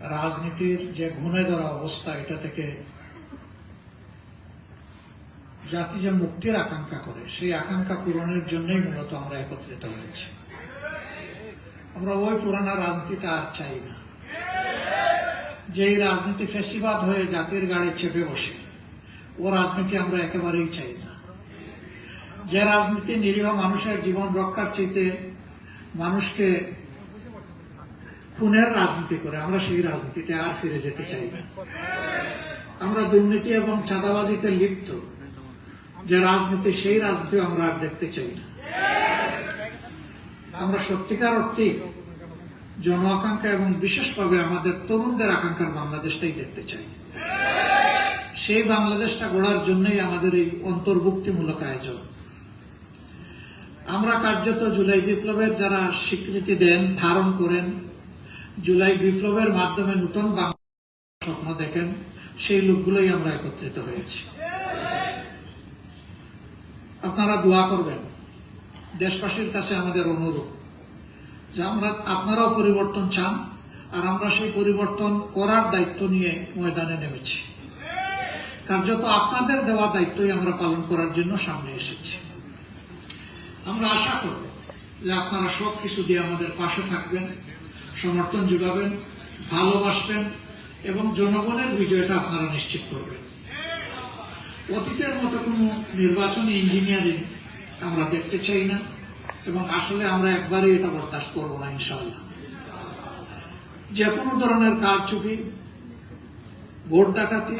রাজনীতির যে ঘুণে ধরা অবস্থা, এটা থেকে জাতি যে মুক্তির আকাঙ্ক্ষা করে, সেই আকাঙ্ক্ষা পূরণের জন্যই মূলত আমরা একত্রিত হয়েছি। আমরা ওই পুরানা রাজনীতিটা আর চাই না। যেই রাজনীতি ফেসিবাদ হয়ে জাতির গাড়ি চেপে বসে, ও রাজনীতি আমরা একেবারেই চাই না। যে রাজনীতি নিরীহ মানুষের জীবন রক্ষার চাইতে মানুষকে খুনের রাজনীতি করে, আমরা সেই রাজনীতিতে আর ফিরে যেতে চাই না। আমরা দুর্নীতি এবং চাঁদাবাজিতে লিপ্ত। যে রাজনীতি, সেই রাজনীতি আমরা আর দেখতে চাই না। আমরা সত্যিকার অর্থে জন আকাঙ্ক্ষা এবং বিশেষভাবে আমাদের তরুণদের আকাঙ্ক্ষার বাংলাদেশটাই দেখতে চাই। সেই বাংলাদেশটা গড়ার জন্যই আমাদের এই অন্তর্ভুক্তিমূলক আয়োজন। আমরা কার্যত জুলাই বিপ্লবের যারা স্বীকৃতি দেন, ধারণ করেন জুলাই বিপ্লবের মাধ্যমে নতুন বাংলা স্বপ্ন দেখেন, সেই লোকগুলোই আমরা একত্রিত হয়েছি। আপনারা দোয়া করবেন, দেশবাসীর কাছে আমাদের অনুরোধ যে আমরা, আপনারাও পরিবর্তন চান আর আমরা সেই পরিবর্তন করার দায়িত্ব নিয়ে ময়দানে নেমেছি। কার্যত আপনাদের দেওয়া দায়িত্বই আমরা পালন করার জন্য সামনে এসেছি। আমরা আশা করব যে আপনারা সব কিছু দিয়ে আমাদের পাশে থাকবেন। সমর্থন যোগাবেন, ভালোবাসবেন এবং জনগণের বিজয়টা আপনারা নিশ্চিত করবেন। অতীতের মতো কোনো নির্বাচনী ইঞ্জিনিয়ারিং আমরা দেখতে চাই না এবং আসলে আমরা একবারই এটা বরদাস্ত করব না, ইনশাআল্লাহ। যে কোনো ধরনের কারচুপি, ভোট ডাকাতি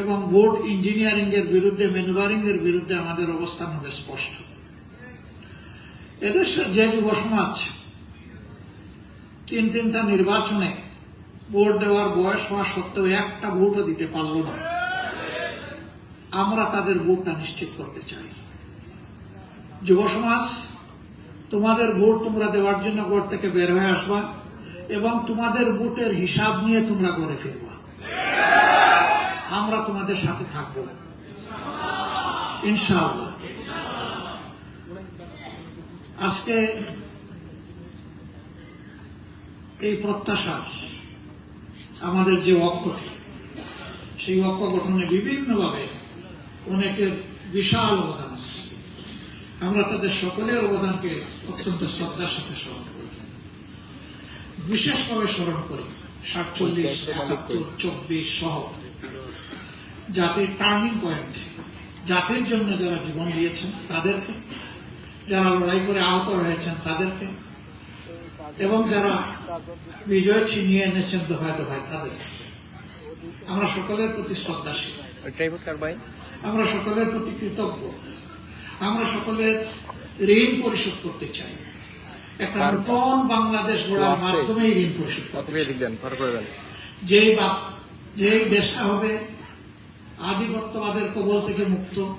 এবং ভোট ইঞ্জিনিয়ারিং এর বিরুদ্ধে ম্যানুভারিং এর বিরুদ্ধে আমাদের অবস্থান হবে স্পষ্ট। এদেশের যে যুব সমাজ তিন তিনটা নির্বাচনে ভোট দেওয়ার বয়স হওয়া সত্ত্বেও একটা ভোটও দিতে পারল না। আমরা তাদের ভোটটা নিশ্চিত করতে চাই। যুব সমাজ, তোমাদের ভোট তোমরা দেওয়ার জন্য ঘর থেকে বের হয়ে আসবা এবং তোমাদের ভোটের হিসাব নিয়ে তোমরা করে ফিরবা আমরা তোমাদের সাথে থাকব। ইনশাআল্লাহ। আজকে এই প্রত্যাশার আমাদের যে অক্ষটি সেই অক্ষ গঠনে বিভিন্নভাবে অনেকের বিশাল অবদান আছে। আমরা তাদের সকলের অবদানকে অত্যন্ত শ্রদ্ধার সাথে স্মরণ করি। বিশেষভাবে স্মরণ করি সাতচল্লিশ, একাত্তর, চব্বিশ সহ জাতির টার্নিং পয়েন্ট, জাতির জন্য যারা জীবন দিয়েছেন তাদেরকে, যারা লড়াই করে আহত হয়েছেন তাদেরকে এবং যারা বিজয় ছিনিয়ে এনেছেন দফায় দফায় তাদেরকে আমরা সকলের প্রতি শ্রদ্ধাশীল। আমরা সকলের প্রতি কৃতজ্ঞ। আমরা সকলের ঋণ পরিশোধ করতে চাই। একটা নতুন বাংলাদেশ গড়ার। মাধ্যমে ঋণ পরিশোধ করতে যেই বা যেই দেশটা হবে আধিপত্যবাদের কবল থেকে মুক্ত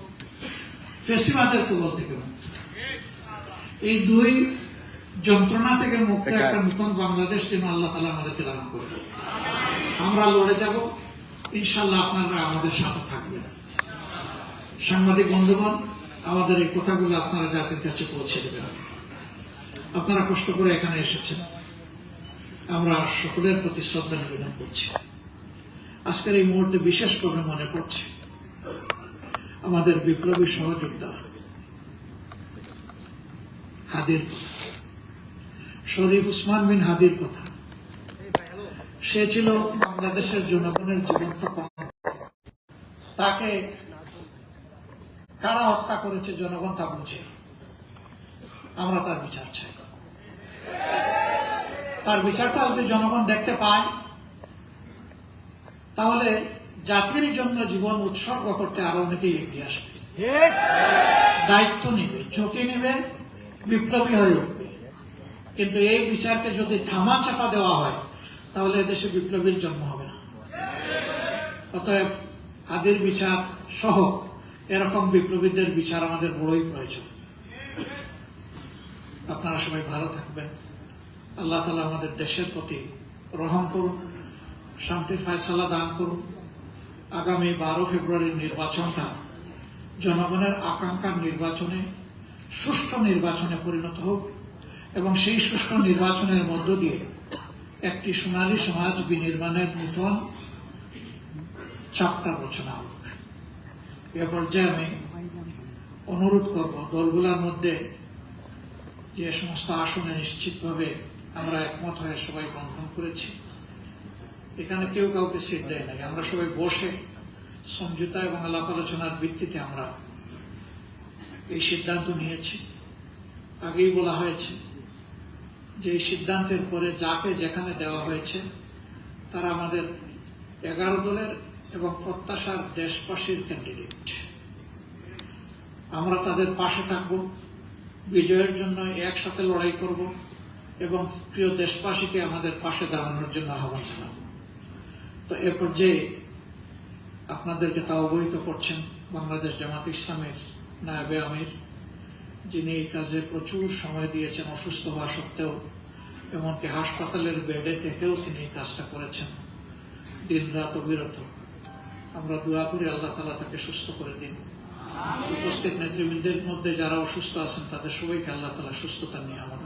ফেসিবাদের কবল থেকে মুক্ত। এই দুই যন্ত্রণা থেকে মুক্ত একটা নতুন বাংলাদেশ যেন আল্লাহ তালা আমাদেরকে দান করবে আমরা লড়ে যাব ইনশাল্লাহ আপনারা আমাদের সাথে থাকবেন। সাংবাদিক বন্ধুগণ আমাদের এই কথাগুলো আপনারা জাতির কাছে পৌঁছে দেবেন। আপনারা কষ্ট করে এখানে এসেছেন। আমরা সকলের প্রতি শ্রদ্ধা নিবেদন করছি। আজকের এই মুহূর্তে বিশেষ করে মনে পড়ছে আমাদের বিপ্লবী সহযোদ্ধা হাদির কথা। শরীফ উসমান বিন হাদির কথা। সে ছিল বাংলাদেশের জনগণের জীবন্ত তাকে কারা হত্যা করেছে জনগণ তা বুঝে। আমরা তার বিচার চাই। তার বিচারটা যদি জনগণ দেখতে পায় তাহলে জাতির জন্য জীবন উৎসর্গ করতে আরও অনেকেই এগিয়ে আসবে। দায়িত্ব নিবে ঝুঁকি নিবে বিপ্লবী হয়ে উঠবে। কিন্তু এই বিচারকে যদি থামা চাপা দেওয়া হয়, তাহলে দেশে বিপ্লবীর জন্ম হবে না। অতএব আদির বিচার সহ এরকম বিপ্লবীদের বিচার আমাদের বড়ই প্রয়োজন। আপনারা সবাই ভালো থাকবেন। আল্লাহ তালা আমাদের দেশের প্রতি রহম করুন, শান্তির ফয়সালা দান করুন। আগামী বারো ফেব্রুয়ারির নির্বাচনটা জনগণের আকাঙ্ক্ষার নির্বাচনে, সুষ্ঠু নির্বাচনে পরিণত হোক। এবং সেই সুষ্ঠু নির্বাচনের মধ্য দিয়ে একটি সোনালী সমাজ বিনির্মাণের নূতন চাপটা রচনা হোক। এ পর্যায়ে আমি অনুরোধ করব, দলগুলোর মধ্যে যে সমস্ত আসনে নিশ্চিতভাবে আমরা একমত হয়ে সবাই বন্ধন করেছি, এখানে কেউ কাউকে সিট দেয় নাকি আমরা সবাই বসে সমঝোতা এবং আলাপ আলোচনার ভিত্তিতে আমরা এই সিদ্ধান্ত নিয়েছি। আগেই বলা হয়েছে যে সিদ্ধান্তের পরে যাকে যেখানে দেওয়া হয়েছে, তারা আমাদের এগারো দলের এবং প্রত্যাশার দেশবাসীর ক্যান্ডিডেট আমরা তাদের পাশে থাকব, বিজয়ের জন্য একসাথে লড়াই করব এবং প্রিয় দেশবাসীকে আমাদের পাশে দাঁড়ানোর জন্য আহ্বান জানাব। তো এ পর্যায়ে আপনাদেরকে তা অবহিত করছেন বাংলাদেশ জামাত ইসলামের নায়বে আমির। যিনি এই কাজে প্রচুর সময় দিয়েছেন অসুস্থ হওয়া সত্ত্বেও এমনকি হাসপাতালের বেডে থেকেও তিনি এই কাজটা করেছেন। দিন রাত অবিরত। আমরা দোয়া করি আল্লাহ তালা তাকে সুস্থ করে দিন। উপস্থিত নেতৃবৃন্দের মধ্যে যারা অসুস্থ আছেন তাদের সবাইকে আল্লাহ তালা সুস্থতা নিয়ে আমার